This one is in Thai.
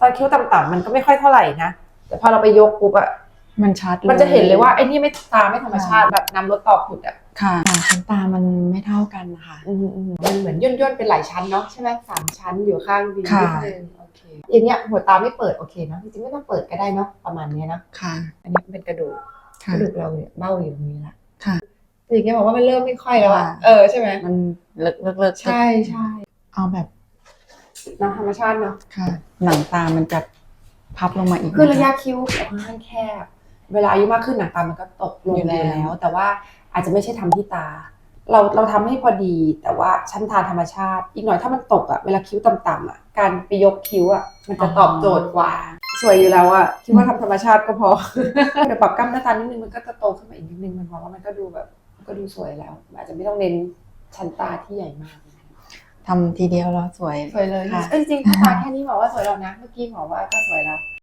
ตอนคิ้วต่ำๆมันก็ไม่ค่อยเท่าไหร่นะ แต่พอเราไปยกปุ๊บอะมันชัดมันจะเห็นเลยว่าไอ้นี่ไม่ตาไม่ธรรมชาติแบบน้ำลดต่อผุดอะค่ะชั้นตามันไม่เท่ากันนะคะอืมอืมมันเหมือนย่นย่นๆเป็นหลายชั้นเนาะใช่ไหมสามชั้นอยู่ข้างดีค่ะนิดนึงโอเคอย่างเงี้ยหัวตาไม่เปิดโอเคเนอะจริงๆไม่ต้องเปิดก็ได้เนาะประมาณเนี้ยเนอะค่ะ อันนี้เป็นกระดูกกค่ะระดูกเราเนี่ยเบ้าอยู่ตรงนี้ละค่ะอย่างเงี้ยบอกว่ามันเริ่มไม่ค่อยแล้วอะค่ะเออใช่ไหมมันเลิกเลิกเลิกใช่ใช่เอาแบบ เนอะธรรมชาติเนาะค่ะ หนังตามันจะพับลงมาอีกคือระนคยะคิ้วค่อนข้างแคบ เวลาอายุมากขึ้นหนังตามันก็ตกลงอยู่อยู่แล้วแล้ว แต่ว่าอาจจะไม่ใช่ทำที่ตา เราเราทำให้พอดีแต่ว่าชั้นตาธรรมชาติ อีกหน่อยถ้ามันตกอะเวลาคิ้วต่ำๆอะการไปยกคิ้วอะมันจะตอบโจทย์กว่า สวยอยู่แล้วอะคิดว่าทำธรรมชาติก็พอเดี๋ยวปรับกล้ามหน้าตานิดนึงมันก็จะโตขึ้นมาอีกนิดนึงมันมองว่ามันก็ดูแบบมันก็ดูสวยแล้ว อาจจะไม่ต้องเน้นชั้นตาที่ใหญ่มาก ทำทีเดียวแล้วสวยสวยเลยค่ะ เอ้ยจริงๆถ้าตาแค่นี้หมอว่าสวยแล้วนะ เมื่อกี้หมอว่าก็สวยแล้ว